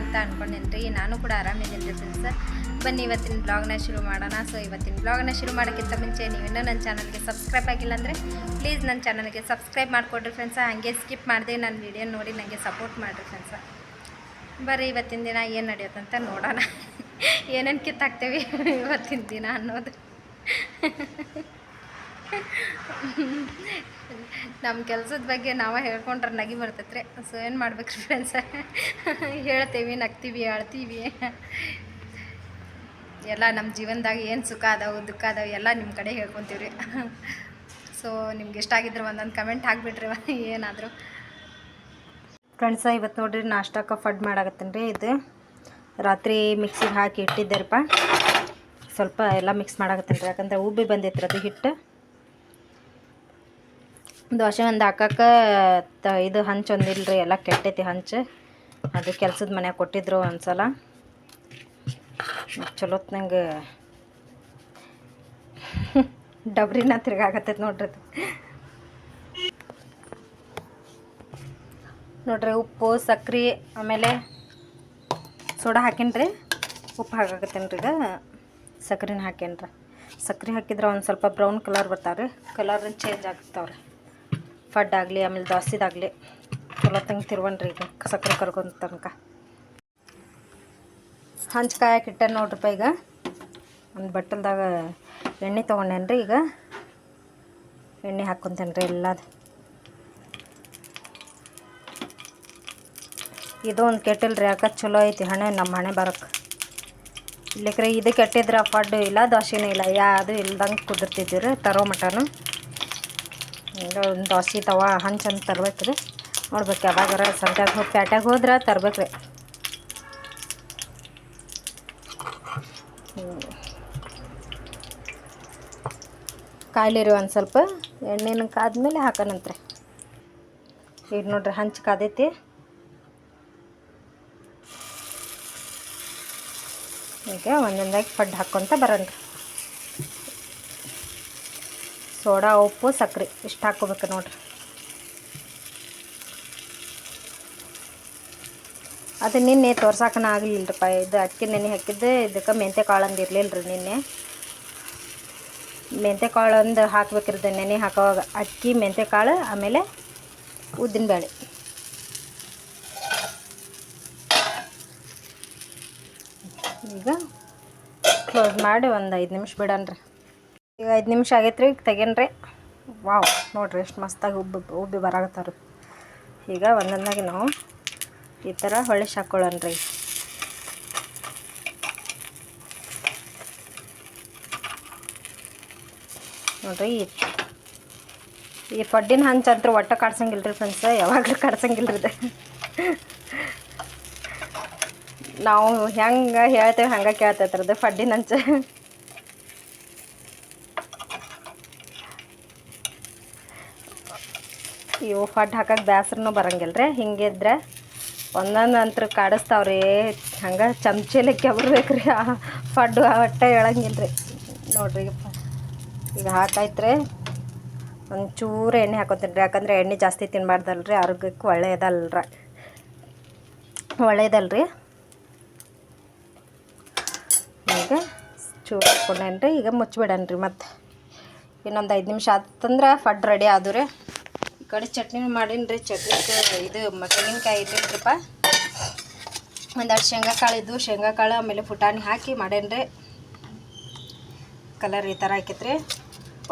ಅಂತ ಅನ್ಕೊಂಡೇನ್ರಿ. ನಾನು ಕೂಡ ಆರಾಮಿದ್ದೀನಿ ಸರ್ ಬನ್ನಿ, ಇವತ್ತಿನ ಬ್ಲಾಗ್ನ ಶುರು ಮಾಡೋಣ. ಸೊ ಇವತ್ತಿನ ಬ್ಲಾಗ್ನ ಶುರು ಮಾಡೋಕ್ಕಿಂತ ಮುಂಚೆ ನೀವಿನ್ನೂ ನನ್ನ ಚಾನಲ್ಗೆ ಸಬ್ಸ್ಕ್ರೈಬ್ ಆಗಿಲ್ಲ ಅಂದರೆ ಪ್ಲೀಸ್ ನನ್ನ ಚಾನಲ್ಗೆ ಸಬ್ಸ್ಕ್ರೈಬ್ ಮಾಡಿಕೊಡ್ರಿ ಫ್ರೆಂಡ್ಸ ಹಾಗೆ ಸ್ಕಿಪ್ ಮಾಡಿದೆ ನನ್ನ ವಿಡಿಯೋ ನೋಡಿ ನನಗೆ ಸಪೋರ್ಟ್ ಮಾಡಿರಿ ಫ್ರೆಂಡ್ಸ ಬರ್ರಿ, ಇವತ್ತಿನ ದಿನ ಏನು ನಡೆಯುತ್ತಂತ ನೋಡೋಣ. ಏನೇನು ಕಿತ್ತಾಕ್ತೇವೆ ಇವತ್ತಿನ ದಿನ ಅನ್ನೋದು. ನಮ್ಮ ಕೆಲಸದ ಬಗ್ಗೆ ನಾವೇ ಹೇಳ್ಕೊಂಡ್ರೆ ನಗಿ ಬರ್ತೈತ್ರಿ. ಸೊ ಏನು ಮಾಡ್ಬೇಕು ರೀ ಫ್ರೆಂಡ್ಸ ಹೇಳ್ತೇವಿ, ನಗ್ತೀವಿ ಅಳ್ತೀವಿ ಎಲ್ಲ ನಮ್ಮ ಜೀವನದಾಗ ಏನು ಸುಖ ಅದಾವು, ದುಃಖ ಅದಾವು, ಎಲ್ಲ ನಿಮ್ಮ ಕಡೆ ಹೇಳ್ಕೊತೀವಿ ರೀ ಸೊ ನಿಮ್ಗೆ ಆಗಿದ್ರೆ ಒಂದೊಂದು ಕಮೆಂಟ್ ಹಾಕ್ಬಿಟ್ರಿ ಏನಾದರೂ. ಫ್ರೆಂಡ್ಸ ಇವತ್ತು ನೋಡ್ರಿ ನಾಷ್ಟಕ್ಕೆ ಫಡ್ ಮಾಡಾಕತ್ತೀನಿ ರೀ ಇದು. ರಾತ್ರಿ ಮಿಕ್ಸಿಗೆ ಹಾಕಿ ಇಟ್ಟಿದ್ದೆರಪ್ಪ. ಸ್ವಲ್ಪ ಎಲ್ಲ ಮಿಕ್ಸ್ ಮಾಡಾಕತ್ತೀನಿ ರೀ, ಯಾಕಂದ್ರೆ ಉಬ್ಬಿ ಬಂದೈತ್ರಿ ಅದು ಹಿಟ್ಟು. ದೋಸೆ ಒಂದು ಹಾಕಕ್ಕೆ, ತ, ಇದು ಹಂಚು ಒಂದಿಲ್ಲ ರೀ ಎಲ್ಲ ಕೆಟ್ಟೈತಿ ಹಂಚು. ಅದು ಕೆಲ್ಸದ ಮನ್ಯಾಗ ಕೊಟ್ಟಿದ್ರು ಒಂದು ಸಲ ಚಲೋತ್ನಂಗೆ ಡಬ್ರಿನ ತಿರ್ಗಾಕತ್ತೈತಿ ನೋಡ್ರಿ ಅದು. ನೋಡ್ರಿ ಉಪ್ಪು, ಸಕ್ರೆ, ಆಮೇಲೆ ಸೋಡಾ ಹಾಕೀನಿ ರೀ ಉಪ್ಪು ಹಾಕಾಕತ್ತೇನ್ರಿ ಈಗ. ಸಕ್ರೆನ ಹಾಕೇನಿ ರೀ ಸಕ್ರೆ ಹಾಕಿದ್ರೆ ಒಂದು ಸ್ವಲ್ಪ ಬ್ರೌನ್ ಕಲರ್ ಬರ್ತಾವ್ರಿ. ಕಲರ್ ಚೇಂಜ್ ಆಗ್ತಾವ್ರಿ. ಫಡ್ ಆಗಲಿ ಆಮೇಲೆ ದೋಸೆದಾಗಲಿ ಚಲೋ ತಂಗೆ ತಿರ್ವನ್ರಿ ಈಗ ಸಕ್ಕರೆ ಕರ್ಕೊಂಡ್ ತನಕ. ಹಂಚ್ ಕಾಯಕ್ಕೆ ನೋಡ್ರಿಪ್ಪ ಈಗ. ಒಂದು ಬಟ್ಟಲ್ದಾಗ ಎಣ್ಣೆ ತೊಗೊಂಡೇನ್ರಿ ಈಗ. ಎಣ್ಣೆ ಹಾಕ್ಕೊಂತೇನೆ ರೀ ಎಲ್ಲದು. ಇದು ಒಂದು ಕೆಟ್ಟಿಲ್ಲ ರೀ ಯಾಕೆ ಚಲೋ ಐತಿ ಹಣೆ ನಮ್ಮ ಹಣೆ ಬರೋಕ್ಕೆ ಇಲ್ಲಿಕ್ರೆ ಇದು ಕೆಟ್ಟಿದ್ರೆ ಫಡ್ ಇಲ್ಲ ದೋಸೆನೂ ಇಲ್ಲ ಯಾವುದು ಇಲ್ದಂಗೆ ಕುದಿರ್ತಿದ್ದೀವಿ ತರೋ ಮಟನು. ಒಂದು ದೋಸೆ ತವ ಹಂಚಂತ ತರ್ಬೇಕು ರೀ. ನೋಡ್ಬೇಕು ಯಾವಾಗಾರ ಸಂತ್ಯಾಗ ಹೋಗಿ ಪ್ಯಾಟ್ಯಾಗ ಹೋದ್ರೆ ತರ್ಬೇಕು ರೀ. ಕಾಯ್ಲಿರಿ ಒಂದು ಸ್ವಲ್ಪ, ಎಣ್ಣೆನ ಕಾದ್ಮೇಲೆ ಹಾಕೋಣಂತ್ರಿ ಈಗ ನೋಡ್ರಿ ಹಂಚು ಕಾದೈತಿ. ಈಗ ಒಂದೊಂದಾಗಿ ಫಡ್ ಹಾಕ್ಕೊತ ಬರೋಣ ಸೋಡಾ, ಉಪ್ಪು ಸಕ್ಕರೆ ಇಷ್ಟು ಹಾಕೋಬೇಕು ನೋಡ್ರಿ. ಅದು ನಿನ್ನೆ ತೋರ್ಸಾಕನ ಆಗಲಿಲ್ಲರಪ್ಪ. ಇದು ಅಕ್ಕಿ ನೆನೆ ಹಾಕಿದ್ದೆ. ಇದಕ್ಕೆ ಮೆಂತ್ಯ ಕಾಳು ಇರಲಿಲ್ಲ ರೀ ನಿನ್ನೆ. ಮೆಂತ್ಯ ಕಾಳು ಒಂದು ಹಾಕ್ಬೇಕಿರ್ದೆ ನೆನೆ ಹಾಕೋವಾಗ. ಅಕ್ಕಿ ಮೆಂತ್ಯ ಕಾಳು ಆಮೇಲೆ ಉದ್ದಿನಬೇಳೆ. ಈಗ ಕ್ಲೋಸ್ ಮಾಡಿ ಒಂದು ಐದು ನಿಮಿಷ ಬಿಡನ್ರಿ. ಈಗ ಐದು ನಿಮಿಷ ಆಗೈತೆ ರೀ ಈಗ ತೆಗೇನ್ರಿ. ವಾವ್, ನೋಡ್ರಿ ಎಷ್ಟು ಮಸ್ತಾಗಿ ಉಬ್ಬಿ ಉಬ್ಬಿ ಬರಾಗತ್ತಾರ ಈಗ ಒಂದೊಂದಾಗಿ ನಾವು ಈ ಥರ ಹೊಳೆ ಹಾಕ್ಕೊಳ್ಳೋಣ್ರಿ ನೋಡ್ರಿ, ಈ ಪಡ್ಡಿನ ಹಂಚಂತ್ರ ಒಟ್ಟ ಕಾಡ್ಸಂಗಿಲ್ಲ ರೀ ಫ್ರೆಂಡ್ಸ್ ಯಾವಾಗಲೂ ಕಾಡ್ಸಂಗಿಲ್ಲ ರೀ ನಾವು ಹೆಂಗೆ ಹೇಳ್ತೇವೆ ಹಂಗೆ ಕೇಳ್ತೈತ್ರದು ಫಡ್ಡಿನ ಹಂಚ. ಇವು ಫಡ್ ಹಾಕಕ್ಕೆ ಬ್ಯಾಸ್ರನೂ ಬರಂಗಿಲ್ಲ ರೀ ಹಿಂಗಿದ್ರೆ ಒಂದೊಂದು ಅಂತರ ಕಾಡಿಸ್ತಾವ್ರಿ. ಹಂಗೆ ಚಮಚೆಲೆ ಕೆಬರ್ಬೇಕು ರೀ ಆ ಫಡ್ಡು ಹೊಟ್ಟೆ ಹೇಳಂಗಿಲ್ಲ ರೀ ನೋಡ್ರಿ ಈಗ ಈಗ ರೀ ಒಂಚೂರು ಎಣ್ಣೆ ಹಾಕೋತೀನಿ ರೀ ಯಾಕಂದರೆ ಎಣ್ಣೆ ಜಾಸ್ತಿ ತಿನ್ಬಾರ್ದಲ್ರಿ. ಆರೋಗ್ಯಕ್ಕೆ ಒಳ್ಳೆಯದಲ್ರ ಒಳ್ಳೆಯದಲ್ರಿ ಈಗ ಚೂರು ಹಾಕ್ಕೊಂಡೇನಿ ರೀ ಈಗ ಮುಚ್ಚಿಬಿಡಣ ರೀ ಮತ್ತೆ. ಇನ್ನೊಂದು ಐದು ನಿಮಿಷ ಆತಂದ್ರೆ ಫಡ್ ರೆಡಿ ಆದವು ರೀ ಈ ಕಡೆ ಚಟ್ನಿ ಮಾಡೀನಿ ರೀ ಚಟ್ನಿಗೆ ಇದು ತೆಂಗಿನಕಾಯಿ ಇಟ್ಟಿದ್ರಿಪ್ಪ. ಒಂದೆರಡು ಶೇಂಗಾ ಕಾಳು ಇದ್ದು ಶೇಂಗಾ ಕಾಳು ಆಮೇಲೆ ಪುಟಾಣಿ ಹಾಕಿ ಮಾಡೇನ್ರಿ. ಕಲರ್ ಈ ಥರ ಹಾಕಿತ್ರಿ.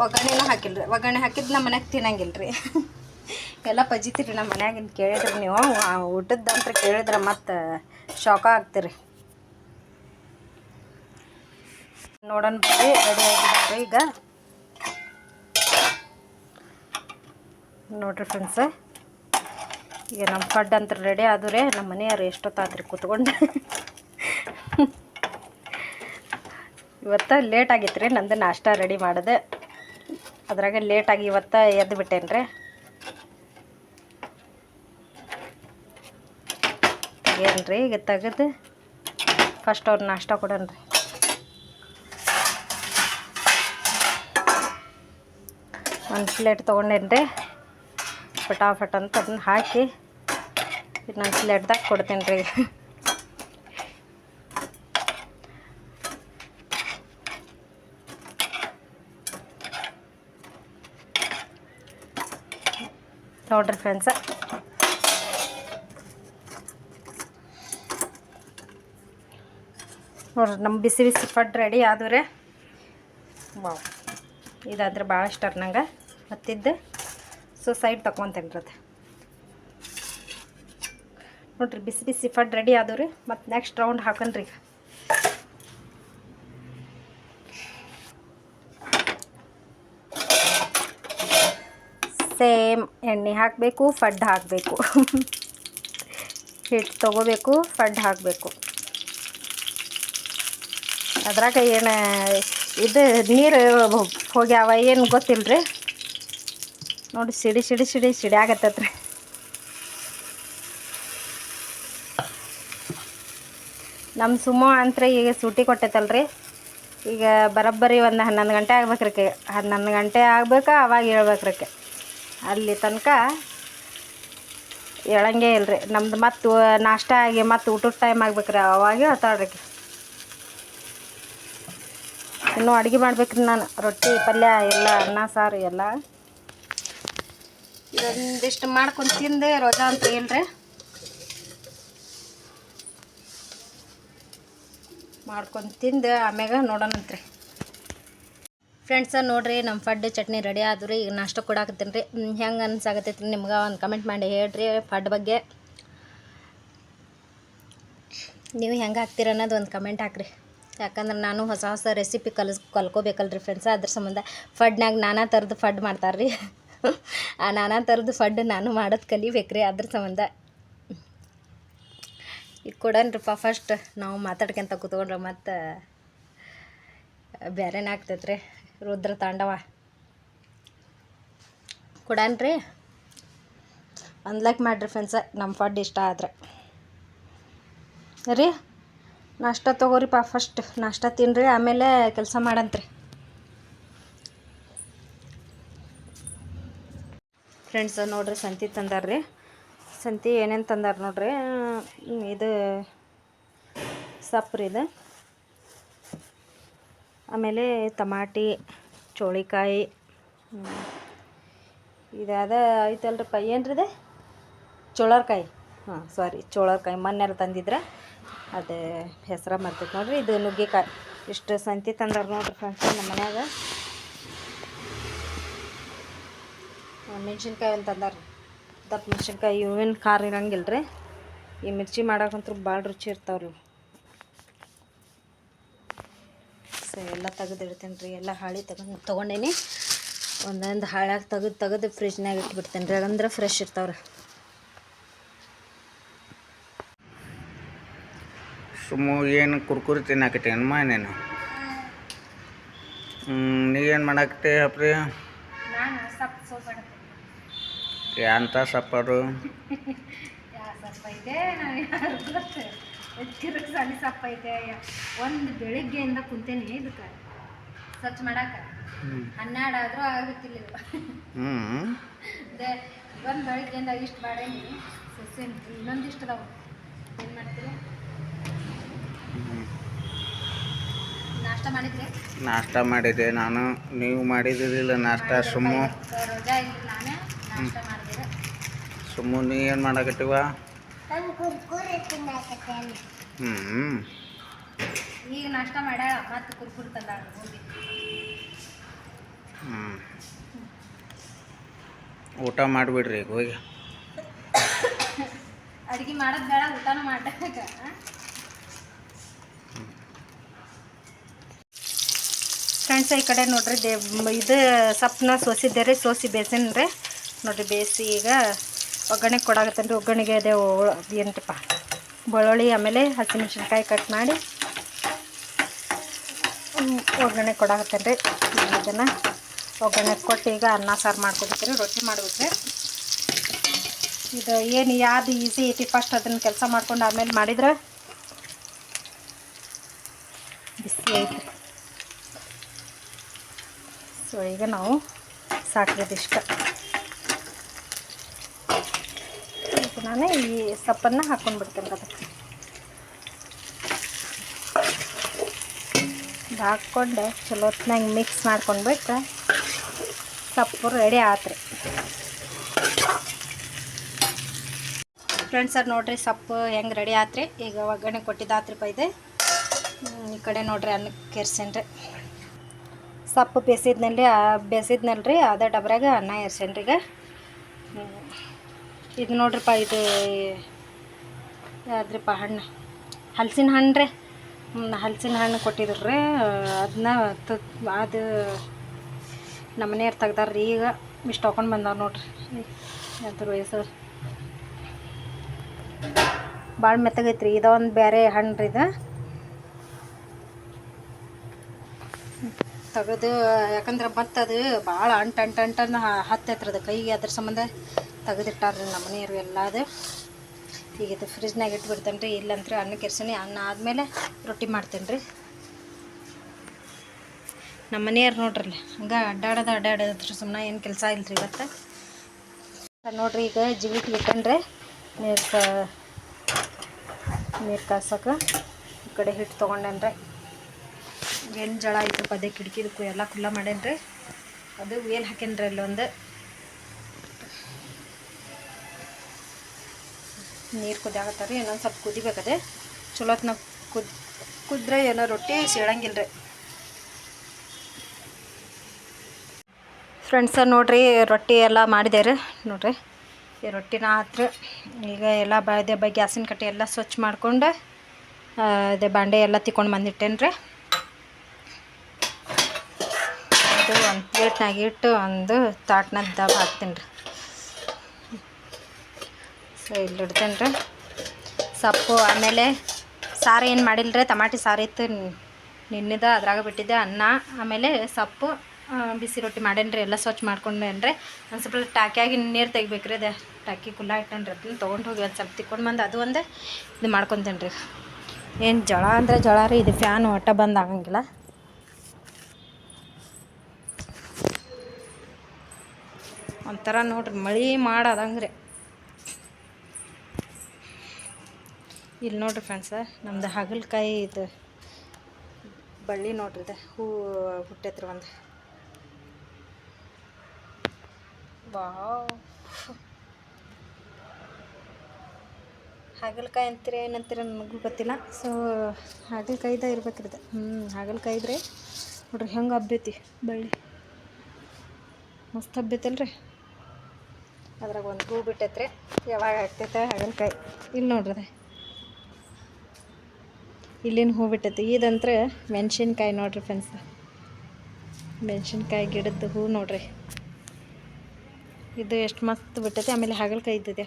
ಒಗ್ಗರಣೆನೂ ಹಾಕಿಲ್ಲ ರೀ ಒಗ್ಗರಣೆ ಹಾಕಿದ್ದು ನಮ್ಮ ಮನ್ಯಾಗ ತಿನ್ನಂಗಿಲ್ಲ ರೀ ಎಲ್ಲ ಪಜಿತೀರಿ ನಮ್ಮ ಮನ್ಯಾಗಿನ ಕೇಳಿದ್ರಿ ನೀವು. ಊಟದ್ದಂತ್ರ ಕೇಳಿದ್ರೆ ಮತ್ತು ಶಾಕ ಆಗ್ತೀರಿ. ನೋಡೋಣ ಬರ್ರಿ ರೆಡಿ ಆಗಿದ್ದಾರೆ ಈಗ. ನೋಡ್ರಿ ಫ್ರೆಂಡ್ಸ ಈಗ ನಮ್ಮ ಫಡ್ ಅಂತ ರೆಡಿ ಆದ್ರೆ ನಮ್ಮ ಮನೆಯವ್ರು ಎಷ್ಟೊತ್ತಾದ್ರಿ ಕೂತ್ಕೊಂಡು ಇವತ್ತು ಲೇಟ್ ಆಗಿತ್ತು ರೀ ನಂದು ನಾಷ್ಟ ರೆಡಿ ಮಾಡಿದೆ. ಅದ್ರಾಗ ಲೇಟಾಗಿ ಇವತ್ತು ಎದ್ದು ಬಿಟ್ಟೇನು ರೀ ಈಗ ತೆಗೆದು? ಫಸ್ಟ್ ಅವ್ರು ನಾಷ್ಟ ಕೊಡೋಣ್ರಿ ಒಂದು ಪ್ಲೇಟ್ ತೊಗೊಂಡೇನ್ರಿ? ಫಟಾಫಟ್ ಅಂತ ಅದನ್ನ ಹಾಕಿ ನಾನು ಸ್ಲೇಟ್ದಾಗ ಕೊಡ್ತೀನಿ ರೀ. ನೋಡ್ರಿ ಫ್ರೆಂಡ್ಸ ನೋಡ್ರಿ ನಮ್ಮ ಬಿಸಿ ಬಿಸಿ ಫಡ್ ರೆಡಿ ಆದವ್ರೆ ವಾವ್ ಇದಾದ್ರೆ ಭಾಳ ಇಷ್ಟ ನಂಗೆ. ಮತ್ತಿದ್ದು? ಸೊ ಸೈಡ್ ಅದು ನೋಡ್ರಿ, ಬಿಸಿ ಬಿಸಿ ಫಡ್ ರೆಡಿ ಆದವ್ರಿ. ಮತ್ತು ನೆಕ್ಸ್ಟ್ ರೌಂಡ್ ಹಾಕನ್ರಿ. ಸೇಮ್ ಎಣ್ಣೆ ಹಾಕಬೇಕು, ಫಡ್ ಹಾಕಬೇಕು. ಹಿಟ್ಟು ತೊಗೋಬೇಕು, ಫಡ್ ಹಾಕಬೇಕು. ಅದ್ರಾಗ ಏನು ಇದು ನೀರು ಹೋಗ್ಯಾವ ಏನು ಗೊತ್ತಿಲ್ಲ ರೀ ನೋಡಿ ಸಿಡಿ ಸಿಡಿ ಸಿಡಿ ಸಿಡಿ ಆಗತ್ತತ್ರಿ ನಮ್ಮ ಸುಮೋ ಅಂತ್ರ ಈಗ ಸೂಟಿ ಕೊಟ್ಟೈತಲ್ರಿ. ಈಗ ಬರೋಬ್ಬರಿ ಒಂದು ಹನ್ನೊಂದು ಗಂಟೆ ಆಗ್ಬೇಕ್ರಿ ಹನ್ನೊಂದು ಗಂಟೆ ಆಗ್ಬೇಕು, ಅವಾಗ ಹೇಳ್ಬೇಕ್ರಿಕೆ. ಅಲ್ಲಿ ತನಕ ಹೇಳಂಗೆ ಇಲ್ರಿ. ನಮ್ದು ಮತ್ತು ನಾಷ್ಟ ಆಗಿ ಮತ್ತು ಊಟದ ಟೈಮ್ ಆಗ್ಬೇಕ್ರಿ, ಅವಾಗ ಆಕಿ. ಇನ್ನೂ ಅಡುಗೆ ಮಾಡ್ಬೇಕ್ರಿ ನಾನು. ರೊಟ್ಟಿ ಪಲ್ಯ, ಎಲ್ಲ ಅನ್ನ, ಸಾರು, ಎಲ್ಲ. ಇದೊಂದಿಷ್ಟು ಮಾಡ್ಕೊಂಡು ತಿಂದೆ, ರೋಜಾ ಅಂತ ಇಲ್ರಿ ಮಾಡ್ಕೊಂಡು ತಿಂದು, ಆಮ್ಯಾಗ ನೋಡೋಣಂತ್ರಿ ಫ್ರೆಂಡ್ಸ ನೋಡಿರಿ ನಮ್ಮ ಫಡ್ ಚಟ್ನಿ ರೆಡಿ ಆದ್ರಿ, ಈಗ ನಾಷ್ಟ ಕೊಡಾಕತ್ತೀನಿ ರೀ. ಹೆಂಗೆ ಅನ್ಸಾಕತ್ತೈತಿ ನಿಮ್ಗೆ ಒಂದು ಕಮೆಂಟ್ ಮಾಡಿ ಹೇಳ್ರಿ ಫಡ್ ಬಗ್ಗೆ. ನೀವು ಹೆಂಗೆ ಹಾಕ್ತೀರ ಅನ್ನೋದು ಒಂದು ಕಮೆಂಟ್ ಹಾಕ್ರಿ. ಯಾಕಂದ್ರೆ ನಾನು ಹೊಸ ಹೊಸ ರೆಸಿಪಿ ಕಲಿಸ್, ಕಲ್ಕೋಬೇಕಲ್ರಿ ಫ್ರೆಂಡ್ಸ ಅದ್ರ ಸಂಬಂಧ. ಫಡ್ನಾಗ ನಾನಾ ಥರದ್ದು ಫಡ್ ಮಾಡ್ತಾರೆ ರೀ ಆ ನಾನಾ ಥರದ್ದು ಫಡ್ ನಾನು ಮಾಡೋದು ಕಲಿಬೇಕ್ರಿ ಅದ್ರ ಸಂಬಂಧ. ಈಗ ಕೊಡನ್ರಿಪ್ಪ ಫಸ್ಟ್ ನಾವು ಮಾತಾಡ್ಕೊಂತ ಕೂತ್ಕೊಂಡ್ರೆ ಮತ್ತು ಬೇರೆನೇ ಆಗ್ತೈತೆ ರೀ ರುದ್ರ ತಾಂಡವ. ಕೊಡನ್ರಿ? ಲೈಕ್ ಮಾಡಿರಿ ಫ್ರೆಂಡ್ಸ ನಮ್ಮ ಫಡ್ ಇಷ್ಟ ಆದ್ರೆ. ರೀ? ನಾಷ್ಟ ತೊಗೋರಿಪ್ಪ ಫಸ್ಟ್ ನಾಷ್ಟ ತಿನ್ನಿರಿ ಆಮೇಲೆ ಕೆಲಸ ಮಾಡಂತ್ರಿ. ಫ್ರೆಂಡ್ಸ್ ನೋಡ್ರಿ, ಸಂತಿ ತಂದಾರ್ರಿ ಸಂತಿ ಏನೇನು ತಂದಾರ ನೋಡ್ರಿ. ಇದು ಸಪ್ರಿ ಇದು. ಆಮೇಲೆ ತಮಾಟಿ ಚೋಳಿಕಾಯಿ. ಇದಾದ ಐತಲ್ರಿಪ್ಪ ಏನ್ರಿ ಇದು? ಚೋಳರ್ಕಾಯಿ. ಹಾಂ ಸಾರಿ ಚೋಳರ್ಕಾಯಿ. ಮೊನ್ನೆಲ್ಲ ತಂದಿದ್ರೆ ಅದೇ ಹೆಸ್ರು ಮರ್ತೈತೆ ನೋಡ್ರಿ. ಇದು ನುಗ್ಗೆಕಾಯಿ. ಇಷ್ಟು ಸಂತಿ ತಂದಾರ ನೋಡ್ರಿ, ಫ್ರೆಂಡ್ಸ್ ನಮ್ಮ ಮನ್ಯಾಗ ಮೆಣಸಿನ್ಕಾಯಿ ಅಂತ ಅಂದಾರ ದಪ್ಪ ಮೆಣಸಿನ್ಕಾಯಿ ಇವೇನು ಖಾರ ಇರಂಗಿಲ್ಲ ರೀ. ಈ ಮಿರ್ಚಿ ಮಾಡಕ್ಕಂತೂ ಭಾಳ ರುಚಿ ಇರ್ತಾವ್ರಿ. ಸೊ ಎಲ್ಲ ತೆಗೆದು ಇಡ್ತೇನೆ ರೀ. ಎಲ್ಲ ಹಾಳಿ ತಗೊಂಡು ತೊಗೊಂಡೇನಿ. ಒಂದೊಂದು ಹಾಳಾಗಿ ತೆಗೆದು ತೆಗೆದು ಫ್ರಿಜ್ನಾಗ ಇಟ್ಬಿಡ್ತೇನೆ ರೀ. ಅಂದ್ರೆ ಫ್ರೆಶ್ ಇರ್ತಾವ್ರಿ ಸುಮ್ಮ ಏನು ಕುರ್ಕುರಿ ತಿನ್ನಾಕತ್ತಿ ಅನ್ಮ ನೀನು? ನೀ ಏನು ಮಾಡಾಕತ್ತೆ ಅಪ್ರಿ? ಯಾಂತ ಸಪ್ಪರು ಯಾವ ಸೊಪ್ಪ ಐತೆ ನಾವು ತಿರುಗಿ ಸಣ್ಣ ಸೊಪ್ಪ ಐತೆ ಒಂದು ಬೆಳಿಗ್ಗೆಯಿಂದ ಕುಂತೇನಿ ಇದಕ್ಕೆ. ಸ್ವಚ್ಛ ಮಾಡಾಕ. ಹನ್ನೆರಡು ಆದರೂ ಆಗುತ್ತಿಲ್ಲ ಒಂದು ಬೆಳಿಗ್ಗೆಯಿಂದ ಇಷ್ಟು ಮಾಡೇನಿ. ಸೊಸೆ ಇನ್ನೊಂದಿಷ್ಟು ಅದಾವ. ಏನು ಮಾಡ್ತೀರಿ? ನಾಷ್ಟ ಮಾಡಿದ್ರಿ? ನಾಷ್ಟ ಮಾಡಿದೆ ನಾನು. ನೀವು ಮಾಡಿದಿಲ್ಲ ನಾಷ್ಟ ಸುಮ್ಮ. ರಜಾ ಇಲ್ಲ ನಾನೇ. ನಾಷ್ಟ ಮಾಡಿದೆ ಸುಮ್ಮ ನೀ ಏನು ಮಾಡಾಕತ್ತೀವ? ಹ್ಞೂ ಈಗ ನಾಷ್ಟ ಮತ್ತೆ ಕುರ್ಕುರಿ ಹ್ಞೂ ಊಟ. ಮಾಡಿಬಿಡ್ರಿ ಈಗ ಹೋಗಿ. ಅಡುಗೆ ಮಾಡೋದು ಬೇಡ ಊಟನೂ ಮಾಡಬೇಕು ಫ್ರೆಂಡ್ಸ್ ಈ ಕಡೆ ನೋಡ್ರಿ ದೇ ಇದು ಸೊಪ್ಪನ್ನ ಸೋಸಿದ್ದೆ ರೀ ಸೋಸಿ ಬೇಸನ್ ರೀ ನೋಡ್ರಿ ಬೇಯಿಸಿ ಈಗ ಒಗ್ಗರಣೆ ಕೊಡಾಕತ್ತೇನೆ ರೀ ಒಗ್ಗರಣೆಗೆ ಅದೇ ಏನಪ್ಪ ಬೆಳ್ಳುಳ್ಳಿ ಆಮೇಲೆ ಹಸಿಮೆಣ್ಸಿನ್ಕಾಯಿ ಕಟ್ ಮಾಡಿ ಒಗ್ಗರಣೆ ಕೊಡಾಕತ್ತೇನೆ ರೀ ಇದನ್ನು ಒಗ್ಗರಣೆ ಕೊಟ್ಟು ಈಗ ಅನ್ನ, ಸಾರು ಮಾಡ್ಕೊಡ್ತೀನಿ, ರೊಟ್ಟಿ ಮಾಡ್ಬೇಕ್ರಿ ಇದು ಏನು ಯಾವ್ದು ಈಸಿ ಐತಿ ಫಸ್ಟ್ ಅದನ್ನು ಕೆಲಸ ಮಾಡ್ಕೊಂಡು ಆಮೇಲೆ ಮಾಡಿದ್ರೆ ಬಿಸಿ ಐತಿ ಸೊ ಈಗ ನಾವು ಸಾಕಿರೋದು ಇಷ್ಟ ಈಗ ಸೊ ನಾನು ಈ ಸೊಪ್ಪನ್ನು ಹಾಕ್ಕೊಂಡ್ಬಿಡ್ತೇನೆ ಅದಕ್ಕೆ ಹಾಕ್ಕೊಂಡು ಚಲೋ ಹೊತ್ನಾಗ ಮಿಕ್ಸ್ ಮಾಡ್ಕೊಂಡ್ಬಿಟ್ಟು ಸೊಪ್ಪು ರೆಡಿ ಆತ್ರಿ. ಫ್ರೆಂಡ್ಸ್ ಸರ್ ನೋಡ್ರಿ ಸೊಪ್ಪು ಹೆಂಗೆ ರೆಡಿ ಆತ್ರಿ. ಈಗ ಒಗ್ಗರಣೆ ಕೊಟ್ಟಿದ್ದ ಇದೆ ಹ್ಮ್, ಈ ಕಡೆ ನೋಡ್ರಿ ಅನ್ನಕ್ಕೆ ಕೆರ್ಸೇನ್ರಿ. ಸೊಪ್ಪು ಬೇಸಿದ್ನಲ್ಲಿ ಬೇಸಿದ್ನಲ್ರಿ ಅದೇ ಡಬ್ರಾಗ ಅನ್ನ ಎರ್ಸೇನ್ರಿ ಈಗ. ಇದು ನೋಡ್ರಿಪ್ಪ, ಇದು ಯಾವ್ದ್ರಿಪ್ಪ ಹಣ್ಣು? ಹಲಸಿನ ಹಣ್ಣು ರೀ. ಹಲಸಿನ ಹಣ್ಣು ಕೊಟ್ಟಿದ್ರು ರೀ. ಅದನ್ನ ಅದು ನಮ್ಮ ಮನೆಯವ್ರು ರೀ. ಈಗ ಇಷ್ಟು ತೊಗೊಂಡು ಬಂದಾವ ನೋಡ್ರಿ. ಅದ್ರ ವಯಸ್ಸು ಭಾಳ ಮೆತ್ತಗೈತ್ರಿ ಇದೊಂದು ಬೇರೆ ಹಣ್ಣು ರೀ ಇದು. ತೆಗೆದು ಯಾಕಂದ್ರೆ ಮತ್ತು ಅದು ಭಾಳ ಅಂಟು ಅಂಟು ಅಂಟನ್ನು ಹತ್ತೈತ್ರಿ ಅದು ಕೈಗೆ. ಅದ್ರ ಸಂಬಂಧ ತೆಗೆದಿಟ್ಟಾರ್ರಿ ನಮ್ಮ ಮನೆಯವರು ಎಲ್ಲ ಅದು. ಈಗ ಇದು ಫ್ರಿಜ್ನಾಗ ಇಟ್ಬಿಡ್ತೇನೆ ರೀ ಇಲ್ಲಂದ್ರೆ ಅನ್ನ ಕೆರ್ಸನಿ, ಅನ್ನ ಆದಮೇಲೆ ರೊಟ್ಟಿ ಮಾಡ್ತೇನೆ ರೀ ನಮ್ಮ ಮನೆಯವ್ರು ನೋಡ್ರಲ್ಲ, ಹಂಗೆ ಅಡ್ಡಾಡೋದು ಅಡ್ಡಾಡೋದ್ರ ಸುಮ್ಮನೆ ಏನು ಕೆಲಸ ಇಲ್ರಿ ಇವತ್ತು. ನೋಡ್ರಿ ಈಗ ಜಿಗಿಟ್ ಇಟ್ಟನ್ರಿ, ನೀರು ಕ, ನೀರು ಕಾಸಕ್ಕೆ ಈ ಕಡೆ ಹಿಟ್ಟು ತೊಗೊಂಡೇನ್ರಿ. ಏನು ಜಳ ಐತಪ್ಪ ಪದೇ ಕಿಟಕಿದಕ್ಕೂ ಎಲ್ಲ ಕುಲ್ಲ ಮಾಡೇನ್ರಿ. ಅದು ವೇಲ್ ಹಾಕೇನ್ರಿ ಅಲ್ಲೊಂದು? ನೀರು ಕುದಿಯಾಗತ್ತಾರ ಇನ್ನೊಂದು ಸ್ವಲ್ಪ ಕುದಿಬೇಕದೆ. ಚಲೋತ್ನ ಕುದ್, ಕುದ್ರೆ ಏನೋ ರೊಟ್ಟಿ ಸೇಡಂಗಿಲ್ಲ ರೀ ಫ್ರೆಂಡ್ಸ ನೋಡಿರಿ, ರೊಟ್ಟಿ ಎಲ್ಲ ಮಾಡಿದೆ ರೀ ನೋಡಿರಿ, ಈ ರೊಟ್ಟಿನ ಹತ್ರ ಈಗ ಎಲ್ಲ ಬಾಯ್ದೆ ಬ, ಗ್ಯಾಸಿನ ಕಟ್ಟೆ ಎಲ್ಲ ಸ್ವಚ್ಛ ಮಾಡ್ಕೊಂಡು ಅದೇ ಬಾಂಡೆ ಎಲ್ಲ ತಿಕ್ಕೊಂಡು ಬಂದಿಟ್ಟೇನೆ ರೀ ಅದು ಒಂದು ಪ್ಲೇಟ್ನಾಗ ಇಟ್ಟು ಒಂದು ತಾಟ್ನಾಗ ದಬ ಹಾಕ್ತೀನಿ ರೀ ಇಲ್ಲಿ ಇಡ್ತೇನೆ ರೀ ಸೊಪ್ಪು ಆಮೇಲೆ ಸಾರು ಏನು ಮಾಡಿಲ್ಲ ರೀ ಟಮಾಟಿ ಸಾರು ಇತ್ತು, ನಿನ್ನಿದ, ಅದ್ರಾಗ ಬಿಟ್ಟಿದ್ದೆ ಅನ್ನ. ಆಮೇಲೆ ಸೊಪ್ಪು ಬಿಸಿ ರೊಟ್ಟಿ ಮಾಡೇನಿ ರೀ ಎಲ್ಲ ಸ್ವಚ್ಛ ಮಾಡ್ಕೊಂಡೇನಿ ರೀ ಒಂದು ಸ್ವಲ್ಪ ಟಾಕಿಯಾಗಿ ನೀರು ತೆಗಿಬೇಕು ರೀ ಅದೇ ಟಾಕಿ ಕುಲ್ಲ ಇಟ್ಟೇನಿ ರೀ ಅದನ್ನ ತೊಗೊಂಡು ಹೋಗಿ ಒಂದು ಸ್ವಲ್ಪ ತಿಕ್ಕೊಂಡು ಬಂದು ಅದು ಒಂದೇ ಇದು ಮಾಡ್ಕೊತೇನೆ ರೀ ಏನು ಜಳ ಅಂದರೆ ಜಳ ರೀ, ಇದು ಫ್ಯಾನ್ ಒಟ್ಟ ಬಂದಾಗಂಗಿಲ್ಲ ಒಂಥರ ನೋಡ್ರಿ, ಮಳೆ ಮಾಡದಂಗೆ ರೀ ಇಲ್ಲಿ ನೋಡ್ರಿ ಫ್ರೆಂಡ್ಸ ನಮ್ದು ಹಾಗಲಕಾಯಿ ಇದು ಬಳ್ಳಿ ನೋಡ್ರಿ ಇದು. ಹೂ, ಹುಟ್ಟೈತ್ರಿ ಒಂದು. ವಾವ್. ಹಾಗಲಕಾಯಿ ಅಂತೀರ, ಏನಂತೀರ ನನಗೂ ಗೊತ್ತಿಲ್ಲ. ಸೊ ಹಾಗಲಕಾಯ್ದ ಇರ್ಬೇಕ್ರಿ ಇದು. ಹ್ಞೂ ಹಾಗಲಕಾಯಿ ಇದ್ರೆ ನೋಡ್ರಿ ಹೆಂಗೆ ಹಬ್ಬೈತಿ ಬಳ್ಳಿ. ಮಸ್ತ್ ಹಬ್ಬೈತಲ್ರಿ ಅದ್ರಾಗ ಒಂದು ಹೂ ಬಿಟ್ಟೈತ್ರಿ. ಯಾವಾಗ ಆಗ್ತೈತೆ ಹಾಗಲಕಾಯಿ. ಇಲ್ಲಿ ನೋಡ್ರಿ ಇಲ್ಲಿನ ಹೂ ಬಿಟ್ಟೈತಿ. ಇದಂತ್ರ ಮೆಣಸಿನ್ಕಾಯಿ ನೋಡ್ರಿ ಫ್ರೆಂಡ್ಸ್ ಮೆಣಸಿನ್ಕಾಯಿ ಗಿಡದ ಹೂ ನೋಡ್ರಿ. ಇದು ಎಷ್ಟು ಮಸ್ತ್ ಬಿಟ್ಟೈತಿ. ಆಮೇಲೆ ಹಾಗಲಕಾಯಿ ಇದ್ದಿದೆ.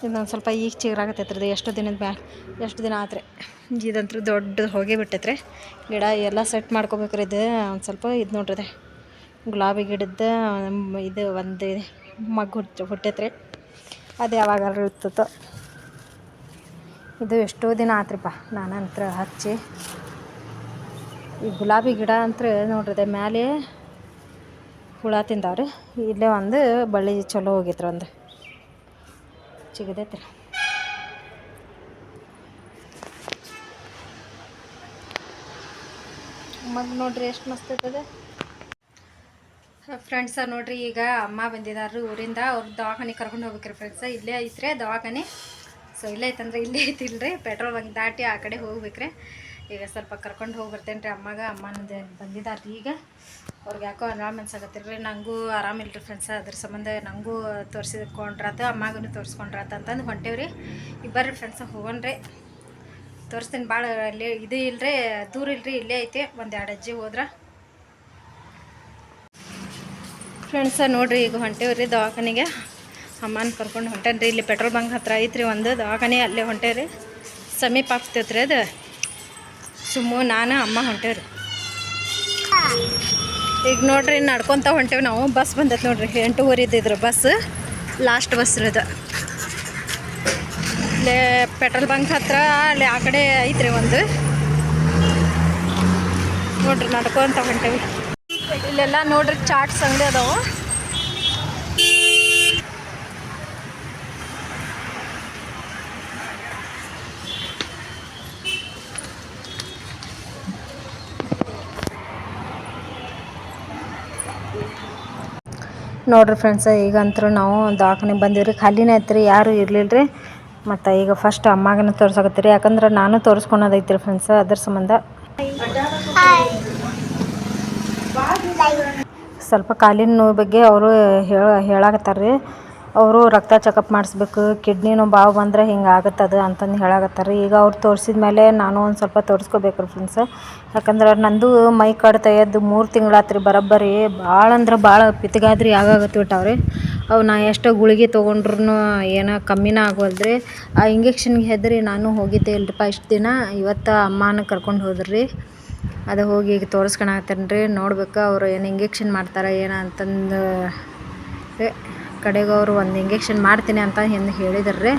ಇದೊಂದು ಸ್ವಲ್ಪ ಈಗ ಚಿಗುರಾಗತ್ತೈತ್ರಿ ಇದು. ಎಷ್ಟು ದಿನದ ಬ್ಯಾ ಎಷ್ಟು ದಿನ ಆತ್ರಿ. ಇದಂತೂ ದೊಡ್ಡದು ಹೋಗೇ ಬಿಟ್ಟೈತ್ರಿ ಗಿಡ ಎಲ್ಲ ಸೆಟ್ ಮಾಡ್ಕೋಬೇಕ್ರಿ ಇದು. ಒಂದು ಸ್ವಲ್ಪ ಇದು ನೋಡ್ರಿ ಗುಲಾಬಿ ಗಿಡದ ಮ್, ಇದು ಒಂದು ಮಗ್ಗು ಹುಟ್ಟ ಹುಟ್ಟೈತ್ರಿ ಅದು ಯಾವಾಗಾದ್ರೂ ಇರ್ತತೋ ಇದು ಎಷ್ಟೋ ದಿನ ಆತ್ರಿಪ್ಪ. ನಾನಂತ್ರ ಹಚ್ಚಿ, ಈ ಗುಲಾಬಿ ಗಿಡ ಅಂತ್ರ ನೋಡ್ರಿ ಮ್ಯಾಲೆ ಹುಳ ತಿಂದಾವ್ರಿ. ಇಲ್ಲೇ ಒಂದು ಬಳ್ಳಿ ಚಲೋ ಹೋಗಿತ್ರಿ ಒಂದು. ಚಿಗದೈತ್ರಿ. ಮಗ್ ನೋಡ್ರಿ ಎಷ್ಟು ಮಸ್ತ್ ಐತದ ಫ್ರೆಂಡ್ಸ ನೋಡ್ರಿ, ಈಗ ಅಮ್ಮ ಬಂದಿದಾರ್ರಿ ಊರಿಂದ. ಅವ್ರ ದವಾಖಾನೆ ಕರ್ಕೊಂಡು ಹೋಗ್ಬೇಕ್ರಿ ಫ್ರೆಂಡ್ಸ ಇಲ್ಲೇ ಐತ್ರಿ ದವಾಖಾನೆ. ಸೊ ಇಲ್ಲೇ ಐತಂದ್ರೆ ಇಲ್ಲೇ ಐತಿಲ್ರಿ. ಪೆಟ್ರೋಲ್ ಬಂಕ್ ದಾಟಿ ಆ ಕಡೆ ಹೋಗ್ಬೇಕ್ರಿ. ಈಗ ಸ್ವಲ್ಪ ಕರ್ಕೊಂಡು ಹೋಗಿ ಬರ್ತೇನೆ ರೀ ಅಮ್ಮಗೆ. ಅಮ್ಮನದು ಬಂದಿದ್ದಾರೆ ಈಗ. ಅವ್ರಿಗೆ ಯಾಕೋ ಆರಾಮ್ ಅನ್ಸಕತ್ತಿರ್ರಿ ನನಗೂ ರೀ ಫ್ರೆಂಡ್ಸ ಅದ್ರ ಸಂಬಂಧ ನಂಗೂ ತೋರಿಸಿಕೊಂಡ್ರಾತ ಅಮ್ಮಗೂ ತೋರಿಸ್ಕೊಂಡ್ರಾತ ಅಂತಂದು ಹೊಂಟೇವ್ರಿ. ಈಗ ಬರ್ರಿ ಫ್ರೆಂಡ್ಸ ಹೋಗೋಣ್ರಿ. ತೋರಿಸ್ತೀನಿ. ಭಾಳ ಅಲ್ಲಿ ಇದು ಇಲ್ರಿ, ದೂರ ಇಲ್ರಿ, ಇಲ್ಲೇ ಐತಿ. ಒಂದು ಎರಡು ಅಜ್ಜಿ ಹೋದ್ರೆ. ಫ್ರೆಂಡ್ಸ ನೋಡಿರಿ, ಈಗ ಹೊಂಟೇವ್ರಿ ದವಾಖಾನೆಗೆ. ಅಮ್ಮನ ಕರ್ಕೊಂಡು ಹೊಂಟೇನ್ರಿ ಇಲ್ಲಿ ಪೆಟ್ರೋಲ್ ಬಂಕ್ ಹತ್ರ ಐತ್ರಿ ಒಂದು. ದವಾಖಾನೆ ಅಲ್ಲೇ ರೀ ಸಮೀಪ ಆಗ್ತೈತ್ರಿ ಅದು. ಸುಮ್ಮು ನಾನು, ಅಮ್ಮ ಹೊಂಟೇವ್ರಿ. ಈಗ ನೋಡ್ರಿ, ನಡ್ಕೊತ ಹೊಂಟೇವಿ ನಾವು. ಬಸ್ ಬಂದೈತೆ ನೋಡ್ರಿ. ಎಂಟೂವರೆ ಇದ್ದಿದ್ರು ಬಸ್. ಲಾಸ್ಟ್ ಬಸ್ ರೀ ಅದು. ಇಲ್ಲೇ ಪೆಟ್ರೋಲ್ ಬಂಕ್ ಹತ್ರ, ಅಲ್ಲಿ ಆ ಕಡೆ ಐತ್ರಿ ಒಂದು. ನೋಡ್ರಿ, ನಡ್ಕೊತ ಹೊಂಟೇವಿ. ಇಲ್ಲೆಲ್ಲ ನೋಡ್ರಿ, ಚಾಟ್ಸ್ ಅಂಗಡಿ ಅದಾವು. ನೋಡ್ರಿ ಫ್ರೆಂಡ್ಸ್ ಈಗ ಅಂತೂ ನಾವು ದವಾಖಾನೆಗೆ ಬಂದೀವಿ ಖಾಲಿನೇ ಐತ್ರಿ ಯಾರು ಇರಲಿಲ್ಲ ರೀ ಮತ್ತು ಈಗ ಫಸ್ಟ್ ಅಮ್ಮಗನ ತೋರ್ಸಕತ್ತೀರಿ. ಯಾಕಂದ್ರೆ ನಾನು ತೋರಿಸ್ಕೊಳೋದೈತ್ರಿ ಫ್ರೆಂಡ್ಸ್ ಅದ್ರ ಸಂಬಂಧ. ಸ್ವಲ್ಪ ಕಾಲಿನ ನೋವು ಬಗ್ಗೆ ಅವರು ಹೇಳ ಹೇಳಾಕತ್ತಾರ ರೀ ಅವರು ರಕ್ತ ಚೆಕಪ್ ಮಾಡಿಸ್ಬೇಕು ಕಿಡ್ನಿನೂ ಬಾವು ಬಂದರೆ ಹಿಂಗೆ ಆಗತ್ತದು ಅಂತಂದು ಹೇಳಾಕತ್ತಾರ. ರೀ ಈಗ ಅವ್ರು ತೋರಿಸಿದ ಮೇಲೆ ನಾನು ಒಂದು ಸ್ವಲ್ಪ ತೋರಿಸ್ಕೋಬೇಕು ರೀ ಫ್ರೆಂಡ್ಸ್ ಯಾಕಂದ್ರೆ ನಂದು ಮೈ ಕಡ್ತ ಎದ್ದು ಮೂರು ತಿಂಗಳಾತ್ರಿ ಬರೋಬ್ಬರಿ. ಭಾಳ ಅಂದ್ರೆ ಭಾಳ ಪಿತ್ಗಾದ್ರಿ ಆಗಾಗತ್ತೆ ಬಿಟ್ಟಾವ್ರಿ. ಅವು ನಾ ಎಷ್ಟೋ ಗುಳಿಗೆ ತೊಗೊಂಡ್ರು ಏನೋ ಕಮ್ಮಿನ ಆಗೋಲ್ದ್ರಿ. ಆ ಇಂಜೆಕ್ಷನ್ಗೆ ಹೆದರಿ ನಾನು ಹೋಗಿದ್ದೆ ಇಲ್ರಿಪ್ಪ ಇಷ್ಟು ದಿನ. ಇವತ್ತು ಅಮ್ಮನ ಕರ್ಕೊಂಡು ಹೋದ್ರಿ. ಅದು ಹೋಗಿ ಈಗ ತೋರಿಸ್ಕೊಳತ್ತೇನೆ ರೀ ನೋಡ್ಬೇಕು ಅವರು ಏನು ಇಂಜೆಕ್ಷನ್ ಮಾಡ್ತಾರೆ, ಏನೋ ಅಂತಂದು. ಕಡೆಗೆ ಅವರು ಒಂದು ಇಂಜೆಕ್ಷನ್ ಮಾಡ್ತೀನಿ ಅಂತ ಹೆಂಗೆ ಹೇಳಿದ್ರು.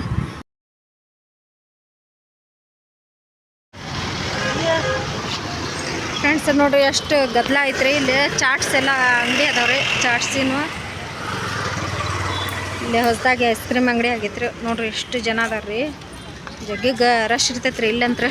ಫ್ರೆಂಡ್ಸ್ ನೋಡ್ರಿ ಎಷ್ಟು ಗದ್ದಲ ಐತ್ರಿ. ಇಲ್ಲಿ ಚಾಟ್ಸ್ ಎಲ್ಲ ಅಂಗಡಿ ಅದಾವ್ರಿ. ಚಾಟ್ಸಿನೂ ಇಲ್ಲಿ ಹೊಸದಾಗಿ ಐಸ್ ಕ್ರೀಮ್ ಅಂಗಡಿ ಆಗೈತ್ರಿ. ನೋಡ್ರಿ, ಎಷ್ಟು ಜನ ಅದಾರ ರೀ ಜಗ್ಗಿಗೆ ರಶ್ ಇರ್ತೈತೆ ರೀ ಇಲ್ಲಂತ್ರ.